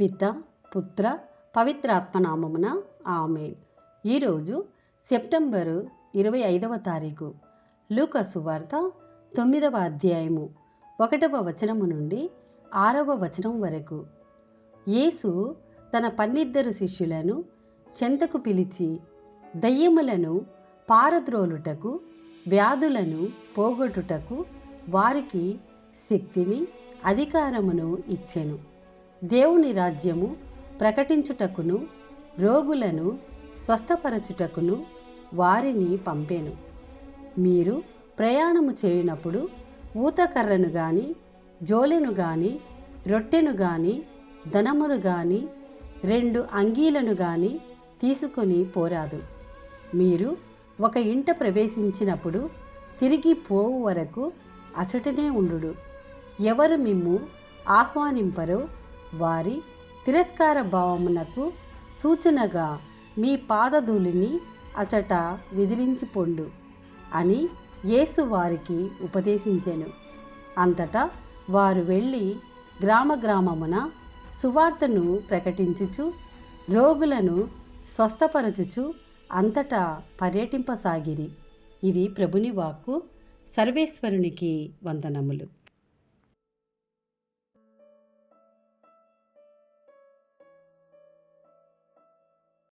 పిత పుత్ర పవిత్రాత్మనామమున ఆమె ఈరోజు సెప్టెంబరు ఇరవై ఐదవ తారీఖు. లూకసు వార్త తొమ్మిదవ అధ్యాయము. ఒకటవ వచనము నుండి ఆరవ వచనం వరకు. యేసు తన పన్నిద్దరు శిష్యులను చెంతకు పిలిచి దయ్యములను పారద్రోలుటకు వ్యాధులను పోగొట్టుటకు వారికి శక్తిని అధికారమును ఇచ్చెను. దేవుని రాజ్యము ప్రకటించుటకును రోగులను స్వస్థపరచుటకును వారిని పంపెను. మీరు ప్రయాణము చేయునప్పుడు ఊతకర్రను గాని జోలెను గాని రొట్టెను గాని ధనమును గాని రెండు అంగీలను గాని తీసుకొని పోరాదు. మీరు ఒక ఇంట ప్రవేశించినప్పుడు తిరిగి పోవు వరకు అచటనే ఉండు ఎవరు మిమ్ము ఆహ్వానింపరో వారి తిరస్కార భావమునకు సూచనగా మీ పాదధూళిని అచట విదిలించి పొండు అని యేసు వారికి ఉపదేశించెను. అంతటా వారు వెళ్ళి గ్రామ గ్రామమున సువార్తను ప్రకటించుచు రోగులను స్వస్థపరచుచు అంతటా పర్యటింపసాగిరి. ఇది ప్రభుని వాక్కు. సర్వేశ్వరునికి వందనములు.